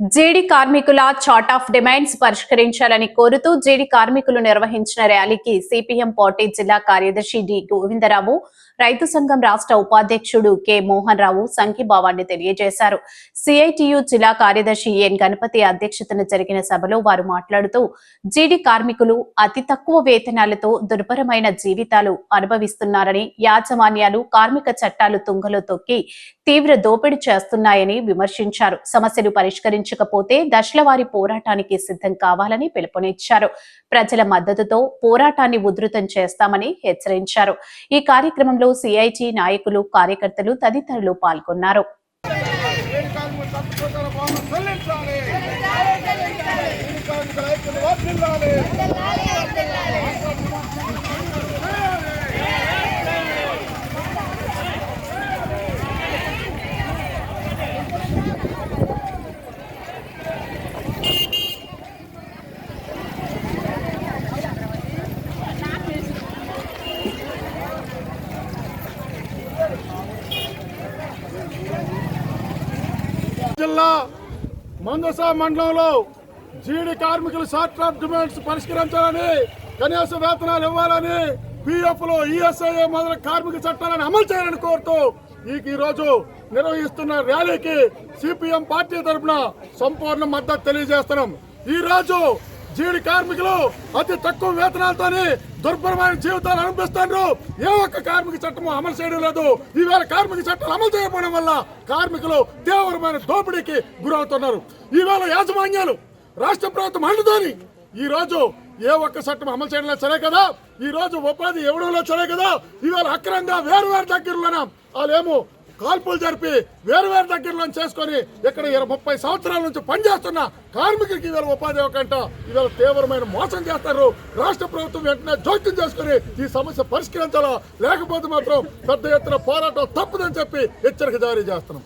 జీడి కార్మికుల chart of demands పరిష్కరించాలని కోరుతూ జీడి కార్మికులు నిర్వహించిన ర్యాలీకి సిపిఎం పార్టీ జిల్లా కార్యదర్శి డి గోవిందరావు రైతు సంఘం రాష్ట్ర ఉపాధ్యక్షుడు కె మోహన్ రావు సంఘీభావాన్ని తెలియజేశారు. సిఐటియు జిల్లా కార్యదర్శి ఎన్ గణపతి అధ్యక్షతన జరిగిన సభలో వారు మాట్లాడుతూ జీడి కార్మికులు అతి తక్కువ వేతనాలతో దుర్భరమైన జీవితాలు అనుభవిస్తున్నారని యాజమాన్యాలు కార్మిక చట్టాలు తుంగలో తొక్కి తీవ్ర దోపిడీ చేస్తున్నాయని విమర్శించారు. సమస్యలు పరిష్కరించకపోతే దశలవారి పోరాటానికి సిద్ధం కావాలని పిలుపునిచ్చారు ప్రజల మద్దతుతో పోరాటాన్ని ఉధృతం చేస్తామని హెచ్చరించారు ఈ కార్యక్రమంలో సిఐటి నాయకులు కార్యకర్తలు తదితరులు పాల్గొన్నారు చెల్లించాలి జిల్లా మందస మండలంలో జీడి కార్మికులు షార్ట్ ఆఫ్ డిమాండ్స్ పరిష్కరించాలని కనీస వేతనాలు ఇవ్వాలని పిఎఫ్లో ఈఎస్ఐ మొదల కార్మిక చట్టాలను అమలు చేయాలని కోరుతూ ఈ ఈ రోజు నిర్వహిస్తున్న ర్యాలీకి సిపిఎం పార్టీ తరఫున సంపూర్ణ మద్దతు తెలియజేస్తున్నాం. ఈ రోజు జీడి కార్మికులు అతి తక్కువ వేతనాలతోనే దుర్భరమైన జీవితాలు అనిపిస్తున్నారు ఏ ఒక్క కార్మిక చట్టము అమలు చేయడం లేదు. ఈవేళ కార్మిక చట్టాలు అమలు చేయకపోవడం వల్ల కార్మికులు తీవ్రమైన దోపిడీకి గురవుతున్నారు. ఈవేళ యాజమాన్యాలు రాష్ట్ర ప్రభుత్వం అండుతోని ఈ రోజు ఏ ఒక్క చట్టం అమలు చేయడంలో సరే కదా? ఈ రోజు ఉపాధి ఇవ్వడంలో సరే కదా? ఇవాళ అక్రంగా వేరు వేరు దగ్గరలోన వాళ్ళేమో కాల్పులు జరిపి వేరు వేరు దగ్గరలో చేసుకొని ఇక్కడ ఇరవై ముప్పై సంవత్సరాల నుంచి పనిచేస్తున్న కార్మికులకి ఇవాళ ఉపాధి ఇవ్వకంట ఇవాళ తీవ్రమైన మోసం చేస్తారు. రాష్ట్ర ప్రభుత్వం వెంటనే జోక్యం చేసుకుని ఈ సమస్య పరిష్కరించాలా? లేకపోతే మాత్రం పెద్ద ఎత్తున పోరాటం తప్పదని చెప్పి హెచ్చరిక జారీ చేస్తున్నాం.